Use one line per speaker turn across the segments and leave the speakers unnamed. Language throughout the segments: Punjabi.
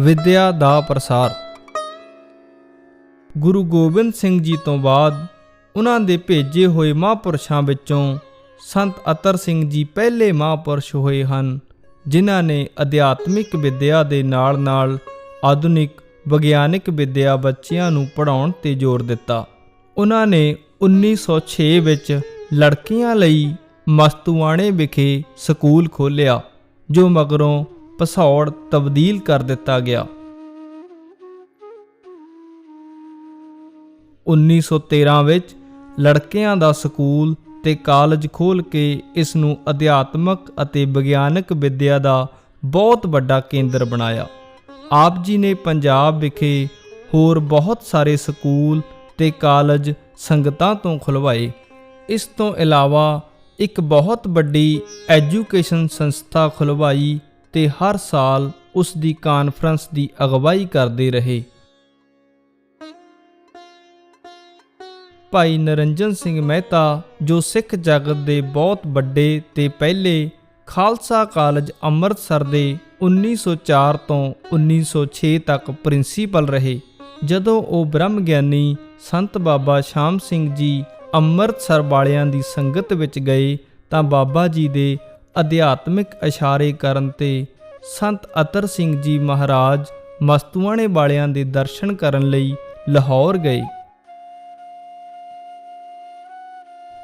ਵਿੱਦਿਆ ਦਾ ਪ੍ਰਸਾਰ। ਗੁਰੂ ਗੋਬਿੰਦ ਸਿੰਘ ਜੀ ਤੋਂ ਬਾਅਦ ਉਹਨਾਂ ਦੇ ਭੇਜੇ ਹੋਏ ਮਹਾਂਪੁਰਸ਼ਾਂ ਵਿੱਚੋਂ ਸੰਤ ਅਤਰ ਸਿੰਘ ਜੀ ਪਹਿਲੇ ਮਹਾਂਪੁਰਸ਼ ਹੋਏ ਹਨ, ਜਿਨ੍ਹਾਂ ਨੇ ਅਧਿਆਤਮਿਕ ਵਿੱਦਿਆ ਦੇ ਨਾਲ-ਨਾਲ ਆਧੁਨਿਕ ਵਿਗਿਆਨਿਕ ਵਿੱਦਿਆ ਬੱਚਿਆਂ ਨੂੰ ਪੜ੍ਹਾਉਣ ਤੇ ਜ਼ੋਰ ਦਿੱਤਾ। ਉਹਨਾਂ ਨੇ 1906 ਵਿੱਚ ਲੜਕੀਆਂ ਲਈ ਮਸਤੂਆਣੇ ਵਿਖੇ ਸਕੂਲ ਖੋਲ੍ਹਿਆ, ਜੋ ਮਗਰੋਂ ਪਸੌੜ ਤਬਦੀਲ ਕਰ ਦਿੱਤਾ ਗਿਆ। 1913 ਵਿੱਚ ਲੜਕਿਆਂ ਦਾ ਸਕੂਲ ਤੇ ਕਾਲਜ ਖੋਲ੍ਹ ਕੇ ਇਸ ਨੂੰ ਅਧਿਆਤਮਕ ਅਤੇ ਵਿਗਿਆਨਕ ਵਿੱਦਿਆ ਦਾ ਬਹੁਤ ਵੱਡਾ ਕੇਂਦਰ ਬਣਾਇਆ। ਆਪ ਜੀ ਨੇ ਪੰਜਾਬ ਵਿਖੇ ਹੋਰ ਬਹੁਤ ਸਾਰੇ ਸਕੂਲ ਤੇ ਕਾਲਜ ਸੰਗਤਾਂ ਤੋਂ ਖੁਲਵਾਏ ਇਸ ਤੋਂ ਇਲਾਵਾ ਇੱਕ ਬਹੁਤ ਵੱਡੀ ਐਜੂਕੇਸ਼ਨ ਸੰਸਥਾ ਖੁਲਵਾਈ ਤੇ ਹਰ ਸਾਲ ਉਸ ਦੀ ਕਾਨਫਰੰਸ ਦੀ ਅਗਵਾਈ ਕਰਦੇ ਰਹੇ। ਭਾਈ ਨਰਿੰਜਨ ਸਿੰਘ ਮਹਿਤਾ, ਜੋ ਸਿੱਖ ਜਗਤ ਦੇ ਬਹੁਤ ਵੱਡੇ ਤੇ ਪਹਿਲੇ ਖਾਲਸਾ ਕਾਲਜ ਅੰਮ੍ਰਿਤਸਰ ਦੇ 1904 ਤੋਂ 1906 ਤੱਕ ਪ੍ਰਿੰਸੀਪਲ ਰਹੇ, ਜਦੋਂ ਉਹ ਬ੍ਰਹਮ ਗਿਆਨੀ ਸੰਤ ਬਾਬਾ ਸ਼ਾਮ ਸਿੰਘ ਜੀ ਅੰਮ੍ਰਿਤਸਰ ਵਾਲਿਆਂ ਦੀ ਸੰਗਤ ਵਿੱਚ ਗਏ, ਤਾਂ ਬਾਬਾ ਜੀ ਦੇ ਅਧਿਆਤਮਿਕ ਇਸ਼ਾਰੇ ਕਰਨ ਤੇ ਸੰਤ ਅਤਰ ਸਿੰਘ ਜੀ ਮਹਾਰਾਜ ਮਸਤੂਆਣੇ ਵਾਲਿਆਂ ਦੇ ਦਰਸ਼ਨ ਕਰਨ ਲਈ ਲਾਹੌਰ ਗਏ।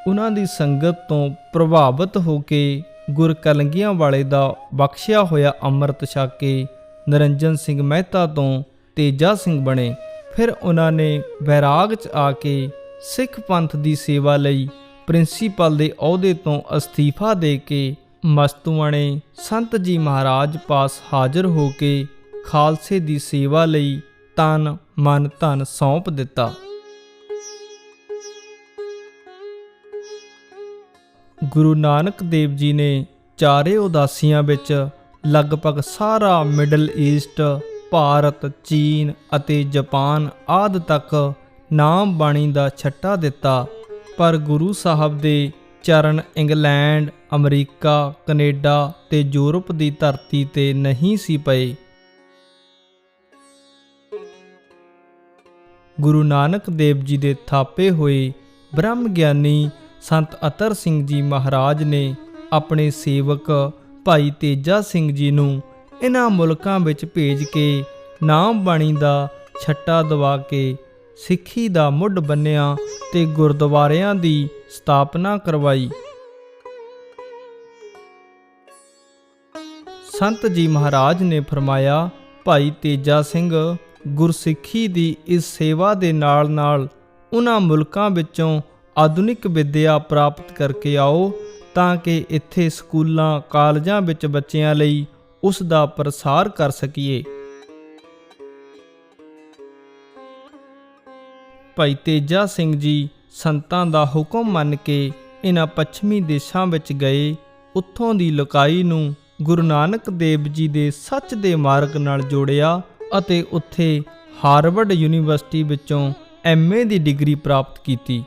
ਉਹਨਾਂ ਦੀ ਸੰਗਤ ਤੋਂ ਪ੍ਰਭਾਵਿਤ ਹੋ ਕੇ ਗੁਰ ਕਲੰਗੀਆਂ ਵਾਲੇ ਦਾ ਬਖਸ਼ਿਆ ਹੋਇਆ ਅੰਮ੍ਰਿਤ ਛਕ ਕੇ ਨਰਿੰਜਨ ਸਿੰਘ ਮਹਿਤਾ ਤੋਂ ਤੇਜਾ ਸਿੰਘ ਬਣੇ। ਫਿਰ ਉਹਨਾਂ ਨੇ ਬੈਰਾਗ 'ਚ ਆ ਕੇ ਸਿੱਖ ਪੰਥ ਦੀ ਸੇਵਾ ਲਈ ਪ੍ਰਿੰਸੀਪਲ ਦੇ ਅਹੁਦੇ ਤੋਂ ਅਸਤੀਫਾ ਦੇ ਕੇ ਮਸਤੂਆਣੇ ਸੰਤ ਜੀ ਮਹਾਰਾਜ ਪਾਸ ਹਾਜ਼ਰ ਹੋ ਕੇ ਖਾਲਸੇ ਦੀ ਸੇਵਾ ਲਈ ਤਨ ਮਨ ਧਨ ਸੌਂਪ ਦਿੱਤਾ। ਗੁਰੂ ਨਾਨਕ ਦੇਵ ਜੀ ਨੇ ਚਾਰੇ ਉਦਾਸੀਆਂ ਵਿੱਚ ਲਗਭਗ ਸਾਰਾ ਮਿਡਲ ਈਸਟ, ਭਾਰਤ, ਚੀਨ ਅਤੇ ਜਾਪਾਨ ਆਦਿ ਤੱਕ ਨਾਮ ਬਾਣੀ ਦਾ ਛੱਟਾ ਦਿੱਤਾ। ਪਰ ਗੁਰੂ ਸਾਹਿਬ ਦੇ ਚਰਨ ਇੰਗਲੈਂਡ ਅਮਰੀਕਾ, ਕੈਨੇਡਾ ਤੇ ਯੂਰਪ ਦੀ ਧਰਤੀ ਤੇ ਨਹੀਂ ਸੀ ਪਏ। ਗੁਰੂ ਨਾਨਕ ਦੇਵ ਜੀ ਦੇ ਥਾਪੇ ਹੋਏ ਬ੍ਰਹਮ ਗਿਆਨੀ ਸੰਤ ਅਤਰ ਸਿੰਘ ਜੀ ਮਹਾਰਾਜ ਨੇ ਆਪਣੇ ਸੇਵਕ ਭਾਈ ਤੇਜਾ ਸਿੰਘ ਜੀ ਨੂੰ ਇਹਨਾਂ ਮੁਲਕਾਂ ਵਿੱਚ ਭੇਜ ਕੇ ਨਾਮ ਬਾਣੀ ਦਾ ਛੱਟਾ ਦਵਾ ਕੇ ਸਿੱਖੀ ਦਾ ਮੁੱਢ ਬੰਨਿਆ ਤੇ ਗੁਰਦੁਆਰਿਆਂ ਦੀ ਸਥਾਪਨਾ ਕਰਵਾਈ। ਸੰਤ ਜੀ ਮਹਾਰਾਜ ਨੇ ਫਰਮਾਇਆ, ਭਾਈ ਤੇਜਾ ਸਿੰਘ, ਗੁਰਸਿੱਖੀ ਦੀ ਇਸ ਸੇਵਾ ਦੇ ਨਾਲ-ਨਾਲ ਉਹਨਾਂ ਮੁਲਕਾਂ ਵਿੱਚੋਂ ਆਧੁਨਿਕ ਵਿੱਦਿਆ ਪ੍ਰਾਪਤ ਕਰਕੇ ਆਓ, ਤਾਂ ਕਿ ਇੱਥੇ ਸਕੂਲਾਂ, ਕਾਲਜਾਂ ਵਿੱਚ ਬੱਚਿਆਂ ਲਈ ਉਸ ਦਾ ਪ੍ਰਸਾਰ ਕਰ ਸਕੀਏ। ਭਾਈ ਤੇਜਾ ਸਿੰਘ ਜੀ ਸੰਤਾਂ ਦਾ ਹੁਕਮ ਮੰਨ ਕੇ ਇਹਨਾਂ ਪੱਛਮੀ ਦੇਸ਼ਾਂ ਵਿੱਚ ਗਏ, ਉੱਥੋਂ ਦੀ ਲੁਕਾਈ ਨੂੰ ਗੁਰੂ ਨਾਨਕ ਦੇਵ ਜੀ ਦੇ ਸੱਚ ਦੇ ਮਾਰਗ ਨਾਲ ਜੋੜਿਆ ਅਤੇ ਉੱਥੇ ਹਾਰਵਰਡ ਯੂਨੀਵਰਸਿਟੀ ਵਿੱਚੋਂ ਐਮਏ ਦੀ ਡਿਗਰੀ ਪ੍ਰਾਪਤ ਕੀਤੀ।